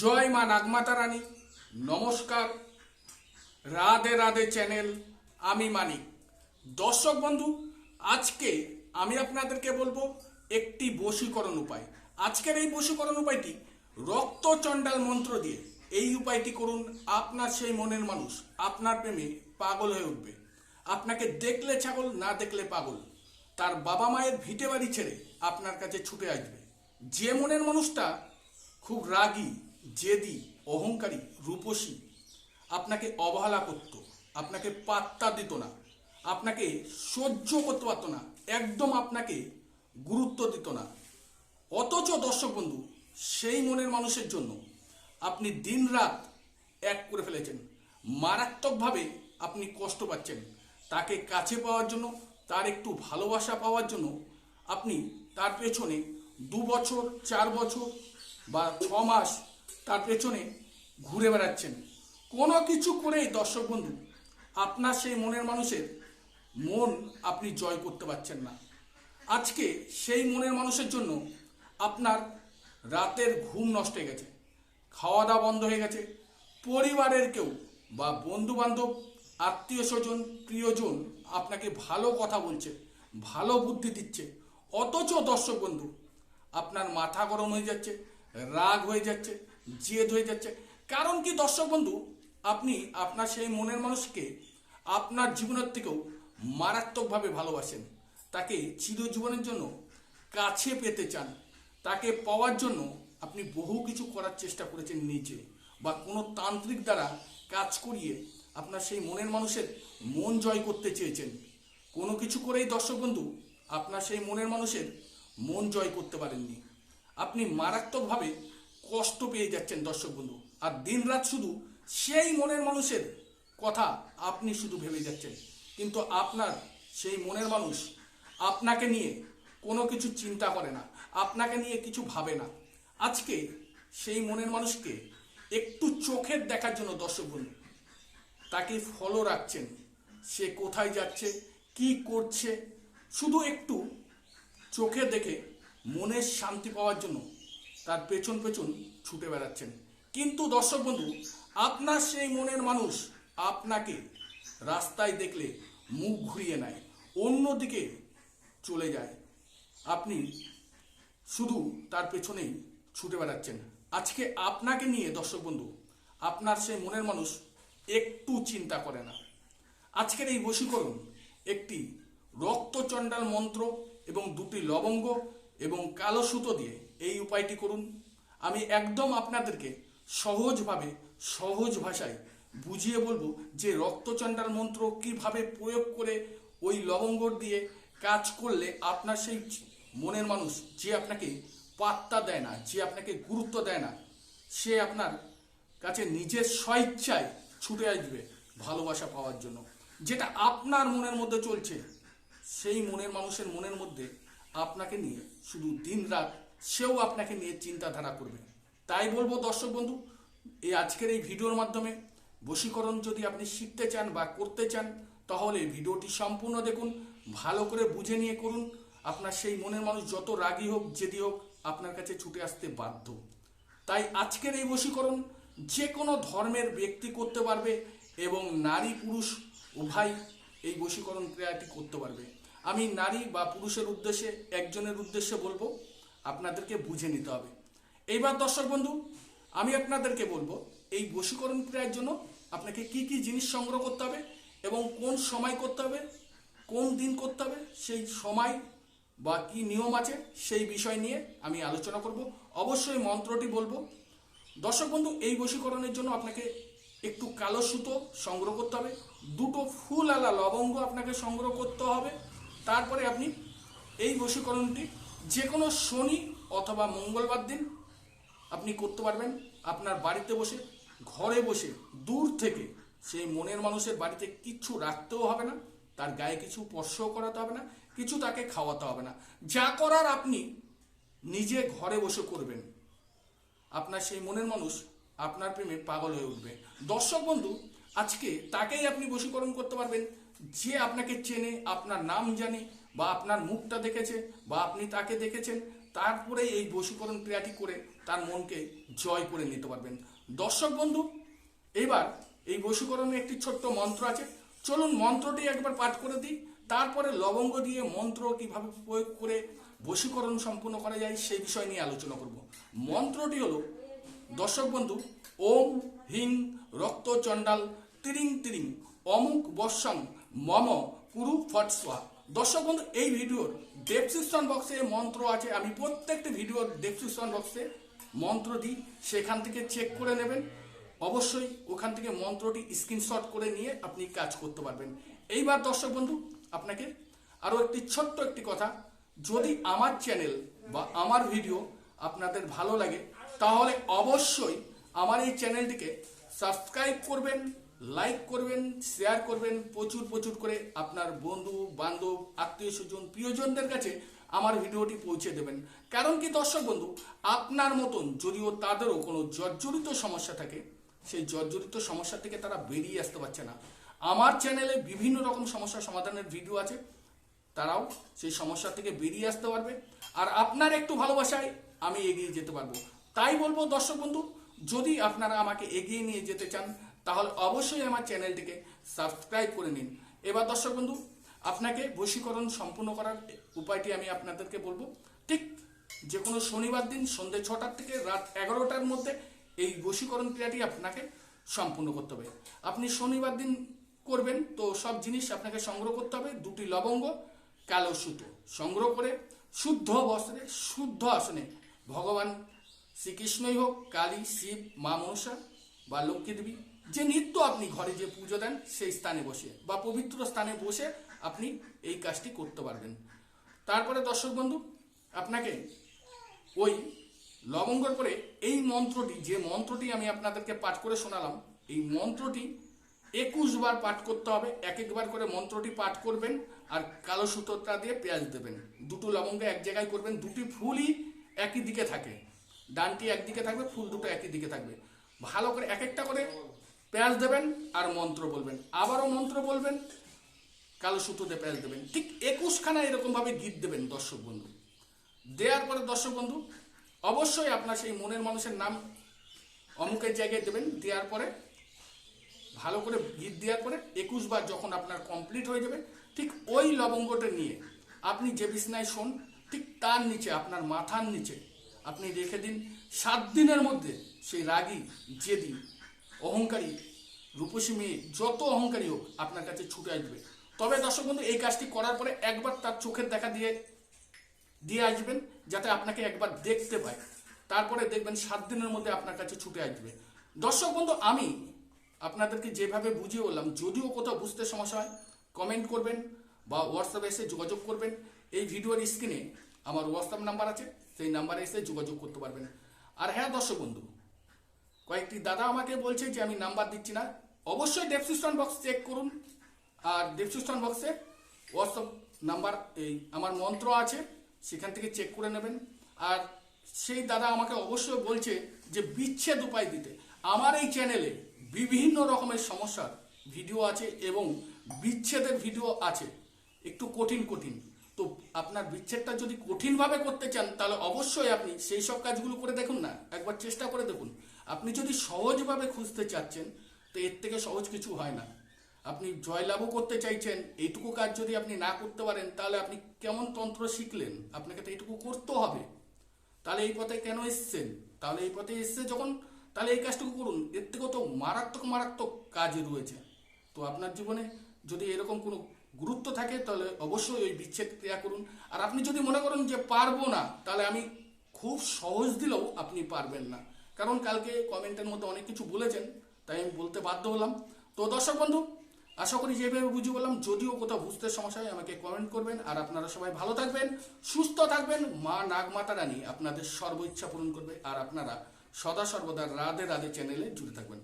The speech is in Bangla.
জয় মা নাগমাতা রানী। নমস্কার। রাধে রাধে চ্যানেল, আমি মানিক। দর্শক বন্ধু, আজকে আমি আপনাদেরকে বলব একটি বশীকরণ উপায়। আজকের এই বশীকরণ উপায়টি রক্ত চণ্ডাল মন্ত্র দিয়ে। এই উপায়টি করুন, আপনার সেই মনের মানুষ, আপনার প্রেমে পাগল হয়ে উঠবে। আপনাকে দেখলে ছাগল, না দেখলে পাগল। তার বাবা মায়ের ভিটে বাড়ি ছেড়ে আপনার কাছে ছুটে আসবে। যে মনের মানুষটা খুব রাগী জেদি, অহংকারী, রূপসী। আপনাকে অবহেলা করত, আপনাকে পাত্তা দিত না, আপনাকে সহ্য করতে পারতো না, একদম আপনাকে গুরুত্ব দিত না। অথচ দর্শক বন্ধু, সেই মনের মানুষের জন্য আপনি দিনরাত এক করে ফেলেছেন। মারাত্মকভাবে আপনি কষ্ট পাচ্ছেন। তাকে কাছে পাওয়ার জন্য, তার একটু ভালোবাসা পাওয়ার জন্য আপনি তার পেছনে দু বছর, চার বছর বা ছ মাস তার পেছনে ঘুরে বেড়াচ্ছেন। কোনো কিছু করেই দর্শক বন্ধু, আপনার সেই মনের মানুষের মন আপনি জয় করতে পারছেন না। আজকে সেই মনের মানুষের জন্য আপনার রাতের ঘুম নষ্ট হয়ে গেছে খাওয়া দাওয়া বন্ধ হয়ে গেছে। পরিবারের কেউ বা বন্ধু বান্ধব আত্মীয় স্বজন, প্রিয়জন আপনাকে ভালো কথা বলছে, ভালো বুদ্ধি দিচ্ছে। অথচ দর্শক বন্ধু, আপনার মাথা গরম হয়ে যাচ্ছে রাগ হয়ে যাচ্ছে, জেদ হয়ে যাচ্ছে। কারণ কি, দর্শক বন্ধু, আপনি আপনার সেই মনের মানুষকে আপনার জীবনের থেকেও মারাত্মকভাবে ভালোবাসেন। তাকে চিরজীবনের জন্য কাছে পেতে চান। তাকে পাওয়ার জন্য আপনি বহু কিছু করার চেষ্টা করেছেন নিজে বা কোনো তান্ত্রিক দ্বারা কাজ করিয়ে আপনার সেই মনের মানুষের মন জয় করতে চেয়েছেন। কোনো কিছু করেই, দর্শক বন্ধু, আপনার সেই মনের মানুষের মন জয় করতে পারেননি। আপনি মারাত্মকভাবে কষ্ট পেয়ে যাচ্ছেন, দর্শক বন্ধু। আর দিনরাত শুধু সেই মনের মানুষের কথা আপনি শুধু ভেবে যাচ্ছেন। কিন্তু আপনার সেই মনের মানুষ আপনাকে নিয়ে কোনো কিছু চিন্তা করে না, আপনাকে নিয়ে কিছু ভাবে না। আজকে সেই মনের মানুষকে একটু চোখের দেখার জন্য, দর্শক বন্ধু, তাকে ফলো রাখছেন। সে কোথায় যাচ্ছে, কি করছে, শুধু একটু চোখে দেখে মনের শান্তি পাওয়ার জন্য তার পেছন পেছন ছুটে বেড়াচ্ছেন। কিন্তু দর্শক বন্ধু, আপনার সেই মনের মানুষ আপনাকে রাস্তায় দেখলে মুখ ঘুরিয়ে নেয়, অন্যদিকে চলে যায়। আপনি শুধু তার পেছনেই ছুটে বেড়াচ্ছেন। আজকে আপনাকে নিয়ে দর্শক বন্ধু, আপনার সেই মনের মানুষ একটু চিন্তা করে না। আজকের এই বশীকরণ একটি রক্তচণ্ডাল মন্ত্র এবং দুটি লবঙ্গ এবং কালো সুতো দিয়ে এই উপায়টি করুন। আমি একদম আপনাদেরকে সহজভাবে, সহজ ভাষায় বুঝিয়ে বলব যে রক্তচণ্ডাল মন্ত্র কীভাবে প্রয়োগ করে ওই লবঙ্গ দিয়ে কাজ করলে আপনার সেই মনের মানুষ যে আপনাকে পাত্তা দেয় না, যে আপনাকে গুরুত্ব দেয় না, সে আপনার কাছে নিজের স্বইচ্ছায় ছুটে আসবে ভালোবাসা পাওয়ার জন্য। যেটা আপনার মনের মধ্যে চলছে, সেই মনের মানুষের মনের মধ্যে আপনাকে নিয়ে, শুধু দিন রাত সেও আপনাকে নিয়ে চিন্তাধারা করবে। তাই বলব দর্শক বন্ধু এই আজকের এই ভিডিওর মাধ্যমে বশীকরণ যদি আপনি শিখতে চান বা করতে চান, তাহলে ভিডিওটি সম্পূর্ণ দেখুন, ভালো করে বুঝে নিয়ে করুন। আপনার সেই মনের মানুষ যত রাগী হোক যেদি হোক, আপনার কাছে ছুটে আসতে বাধ্য। তাই আজকের এই বশীকরণ যে কোনো ধর্মের ব্যক্তি করতে পারবে এবং নারী পুরুষ উভয় এই বশীকরণ ক্রিয়াটি করতে পারবে। আমি নারী বা পুরুষের উদ্দেশ্যে, একজনের উদ্দেশ্যে বলব, আপনাদেরকে বুঝে নিতে হবে। এইবার দর্শক বন্ধু, আমি আপনাদেরকে বলব, এই বশীকরণ ক্রিয়ার জন্য আপনাকে কি কি জিনিস সংগ্রহ করতে হবে এবং কোন সময় করতে হবে, কোন দিন করতে হবে, সেই সময় বা কি নিয়ম আছে সেই বিষয় নিয়ে আমি আলোচনা করব। অবশ্যই মন্ত্রটি বলব। দর্শক বন্ধু, এই বশীকরণের জন্য আপনাকে একটু কালো সুতো সংগ্রহ করতে হবে, দুটো ফুল আলা লবঙ্গ আপনাকে সংগ্রহ করতে হবে তারপরে আপনি এই বশীকরণটি যে কোনো শনি অথবা মঙ্গলবার দিন আপনি করতে পারবেন। আপনার বাড়িতে বসে, ঘরে বসে, দূর থেকে সেই মনের মানুষের বাড়িতে কিচ্ছু রাখতেও হবে না, তার গায়ে কিছু স্পর্শও করাতে হবে না, কিছু তাকে খাওয়াতে হবে না। যা করার আপনি নিজে ঘরে বসে করবেন। আপনার সেই মনের মানুষ আপনার প্রেমে পাগল হয়ে উঠবে। দর্শক বন্ধু, আজকে তাকেই আপনি বশীকরণ করতে পারবেন। যে আপনাকে চেনে, আপনার নাম জানে বা আপনার মুখটা দেখেছে বা আপনি তাকে দেখেছেন তারপরে এই বশীকরণ ক্রিয়াটি করে তার মনকে জয় করে নিতে পারবেন। দর্শক বন্ধু, এবার এই বশীকরণে একটি ছোট্ট মন্ত্র আছে। চলুন মন্ত্রটি একবার পাঠ করে দিই। তারপরে লবঙ্গ দিয়ে মন্ত্র কীভাবে প্রয়োগ করে বশীকরণ সম্পূর্ণ করা যায় সেই বিষয় নিয়ে আলোচনা করব। মন্ত্রটি হলো, দর্শক বন্ধু, ওম হিং রক্ত, চণ্ডাল, তিরিং তিরিং, অমুক বর্ষং মম কুরু ফটসোয়া। দর্শক বন্ধু, এই ভিডিওর ডেসক্রিপশন বক্সে মন্ত্র আছে। আমি প্রত্যেকটি ভিডিওর ডেসক্রিপশন বক্সে মন্ত্র দিই। সেখান থেকে চেক করে নেবেন। অবশ্যই ওখান থেকে মন্ত্রটি স্ক্রিনশট করে নিয়ে আপনি কাজ করতে পারবেন। এইবার দর্শক বন্ধু, আপনাকে আরও একটি ছোট্ট একটি কথা। যদি আমার চ্যানেল বা আমার ভিডিও আপনাদের ভালো লাগে, তাহলে অবশ্যই আমার এই চ্যানেলটিকে সাবস্ক্রাইব করবেন। লাইক করবেন শেয়ার করবেন, প্রচুর প্রচুর করে আপনার বন্ধু, বান্ধব, আত্মীয় স্বজন, প্রিয়জনদের কাছে আমার ভিডিওটি পৌঁছে দেবেন। কারণ কি, দর্শক বন্ধু, আপনার মতন যদিও তাদেরও কোনো জর্জরিত সমস্যা থাকে, সেই জর্জরিত সমস্যা থেকে তারা বেরিয়ে আসতে পারছে না। আমার চ্যানেলে বিভিন্ন রকম সমস্যা সমাধানের ভিডিও আছে, তারাও সেই সমস্যা থেকে বেরিয়ে আসতে পারবে। আর আপনার একটু ভালোবাসায় আমি এগিয়ে যেতে পারব। তাই বলব, দর্শক বন্ধু, যদি আপনারা আমাকে এগিয়ে নিয়ে যেতে চান তাহলে অবশ্যই আমার চ্যানেলটিকে সাবস্ক্রাইব করে নিন। এবার দর্শক বন্ধু, আপনাকে বশীকরণ সম্পূর্ণ করার উপায়টি আমি আপনাদেরকে বলব। ঠিক যে কোনো শনিবার দিন সন্ধ্যে ছটার থেকে রাত এগারোটার মধ্যে এই বশীকরণ ক্রিয়াটি আপনাকে সম্পূর্ণ করতে হবে। আপনি শনিবার দিন করবেন, তো সব জিনিস আপনাকে সংগ্রহ করতে হবে। দুটি লবঙ্গ, কালো সুতো। সংগ্রহ করে শুদ্ধ বস্ত্রে, শুদ্ধ আসনে ভগবান শ্রীকৃষ্ণই হোক, কালী, শিব, মা মনসা বা লক্ষ্মী দেবী যে নিত্য আপনি ঘরে যে পুজো দেন, সেই স্থানে বসে, বা পবিত্র স্থানে বসে আপনি এই কাজটি করতে পারবেন। তারপরে দর্শক বন্ধু, আপনাকে ওই লবঙ্গর পরে এই মন্ত্রটি, যে মন্ত্রটি আমি আপনাদেরকে পাঠ করে শোনালাম, এই মন্ত্রটি একুশ বার পাঠ করতে হবে, এক একবার করে মন্ত্রটি পাঠ করবেন আর কালো সুতোটা দিয়ে পেঁয়াজ দেবেন। দুটো লবঙ্গ এক জায়গায় করবেন, দুটি ফুলই একই দিকে থাকে। ডানটি একদিকে থাকবে, ফুল দুটো একই দিকে থাকবে। ভালো করে এক একটা করে পেঁয়াজ দেবেন আর মন্ত্র বলবেন। আবারও মন্ত্র বলবেন, কালো সুতোতে পেঁয়াজ দেবেন। ঠিক একুশখানা এরকমভাবে গীত দেবেন দর্শক বন্ধু। দেওয়ার পরে দর্শক বন্ধু, অবশ্যই আপনার সেই মনের মানুষের নাম অমুকের জায়গায় দেবেন। দেওয়ার পরে ভালো করে গীত দেওয়ার পরে একুশ বার যখন আপনার কমপ্লিট হয়ে যাবে, ঠিক ওই লবঙ্গটা নিয়ে আপনি যে বিছনায় শোন, ঠিক তার নিচে, আপনার মাথার নিচে আপনি রেখে দিন। সাত দিনের মধ্যে সেই রাগী জেদি অহংকারী, রূপসী মেয়ে, যত অহংকারী হোক আপনার কাছে ছুটে আসবে। তবে দর্শক বন্ধু, এই কাজটি করার পরে একবার তার চোখের দেখা দিয়ে দিয়ে আসবেন যাতে আপনাকে একবার দেখতে পায়। তারপরে দেখবেন সাত দিনের মধ্যে আপনার কাছে ছুটে আসবে। দর্শক বন্ধু, আমি আপনাদেরকে যেভাবে বুঝিয়ে বললাম, যদিও কোথাও বুঝতে সমস্যা হয় কমেন্ট করবেন বা হোয়াটসঅ্যাপে এসে যোগাযোগ করবেন। এই ভিডিওর স্ক্রিনে আমার হোয়াটসঅ্যাপ নাম্বার আছে, সেই নাম্বারে এসে যোগাযোগ করতে পারবেন। আর হ্যাঁ দর্শক বন্ধু কয়েকটি দাদা আমাকে বলছে যে আমি নাম্বার দিচ্ছি না। অবশ্যই ডেসক্রিপশন বক্স চেক করুন। আর ডেসক্রিপশন বক্সে হোয়াটসঅ্যাপ নাম্বার এই আমার মন্ত্র আছে, সেখান থেকে চেক করে নেবেন। আর সেই দাদা আমাকে অবশ্যই বলছে যে বিচ্ছেদ উপায় দিতে। আমার এই চ্যানেলে বিভিন্ন রকমের সমস্যার ভিডিও আছে এবং বিচ্ছেদের ভিডিও আছে। একটু কঠিন কঠিন। আপনার বিচ্ছেদটা যদি কঠিনভাবে করতে চান, তাহলে অবশ্যই আপনি সেই সব কাজগুলো করে দেখুন না। একবার চেষ্টা করে দেখুন। আপনি যদি সহজভাবে খুঁজতে চাচ্ছেন, তো এর থেকে সহজ কিছু হয় না। আপনি জয়লাভও করতে চাইছেন, এইটুকু কাজ যদি আপনি না করতে পারেন, তাহলে আপনি কেমন তন্ত্র শিখলেন? আপনাকে তো এইটুকু করতে হবে। তাহলে এই পথে কেন এসছেন? তাহলে এই পথে এসছে যখন, তাহলে এই কাজটুকু করুন। এর থেকেও তো মারাত্মক মারাত্মক কাজ রয়েছে। তো আপনার জীবনে যদি এরকম কোনো গুরুত্ব থাকে, তাহলে অবশ্যই ওই বিচ্ছেদ ক্রিয়া করুন। আর আপনি যদি মনে করেন যে পারব না, তাহলে আমি খুব সহজ দিলেও আপনি পারবেন না। কারণ কালকে কমেন্টের মধ্যে অনেক কিছু বলেছেন, তাই আমি বলতে বাধ্য হলাম। তো দর্শক বন্ধু, আশা করি যেভাবে বুঝিয়ে বললাম, যদিও কোথাও বুঝতে সমস্যা হয়, আমাকে কমেন্ট করবেন। আর আপনারা সবাই ভালো থাকবেন, সুস্থ থাকবেন। মা নাগমাতা রানী আপনাদের সর্ব ইচ্ছা পূরণ করবে। আর আপনারা সদা সর্বদা রাধে রাধে চ্যানেলে জুড়ে থাকবেন।